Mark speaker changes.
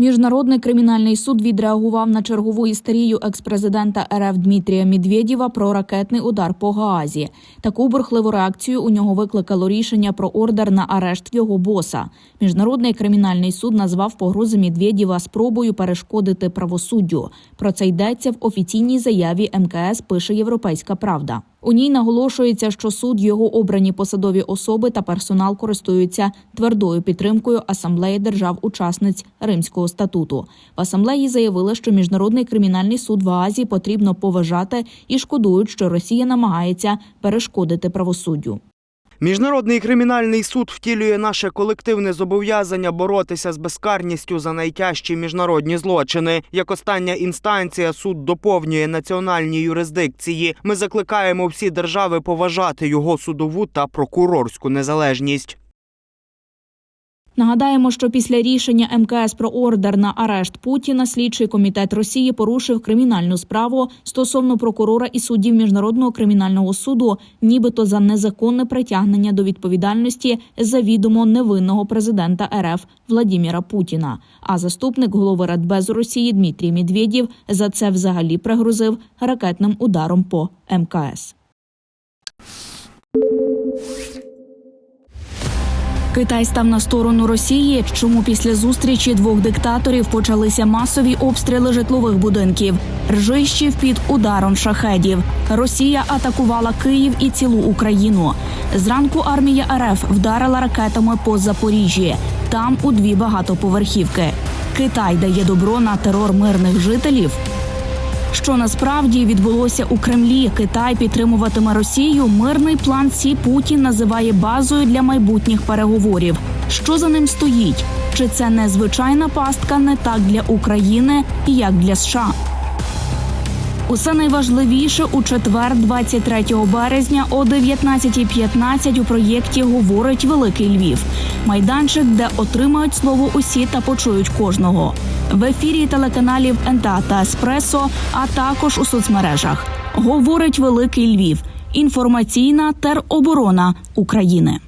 Speaker 1: Міжнародний кримінальний суд відреагував на чергову істерію експрезидента РФ Дмитрія Медведєва про ракетний удар по Гаазі. Таку бурхливу реакцію у нього викликало рішення про ордер на арешт його боса. Міжнародний кримінальний суд назвав погрози Медведєва спробою перешкодити правосуддю. Про це йдеться в офіційній заяві МКС. Пише Європейська Правда. У ній наголошується, що суд, його обрані посадові особи та персонал користуються твердою підтримкою асамблеї держав-учасниць Римського статуту. В асамблеї заявили, що міжнародний кримінальний суд в Азії потрібно поважати і шкодують, що Росія намагається перешкодити правосуддю.
Speaker 2: Міжнародний кримінальний суд втілює наше колективне зобов'язання боротися з безкарністю за найтяжчі міжнародні злочини. Як остання інстанція, суд доповнює національні юрисдикції. Ми закликаємо всі держави поважати його судову та прокурорську незалежність.
Speaker 1: Нагадаємо, що після рішення МКС про ордер на арешт Путіна слідчий комітет Росії порушив кримінальну справу стосовно прокурора і суддів міжнародного кримінального суду, нібито за незаконне притягнення до відповідальності завідомо невинного президента РФ Владіміра Путіна. А заступник голови Радбезу Росії Дмитрій Медведєв за це взагалі пригрозив ракетним ударом по МКС. Китай став на сторону Росії, чому після зустрічі двох диктаторів почалися масові обстріли житлових будинків, ржищів під ударом шахедів. Росія атакувала Київ і цілу Україну. Зранку армія РФ вдарила ракетами по Запоріжжі. Там у дві багатоповерхівки. Китай дає добро на терор мирних жителів. Що насправді відбулося у Кремлі? Китай підтримуватиме Росію. Мирний план Сі Путін називає базою для майбутніх переговорів. Що за ним стоїть? Чи це не звичайна пастка не так для України, як для США? Усе найважливіше у четвер, 23 березня о 19.15 у проєкті говорить Великий Львів. Майданчик, де отримають слово усі та почують кожного. В ефірі телеканалів НТА та Еспресо, а також у соцмережах. Говорить Великий Львів. Інформаційна тероборона України.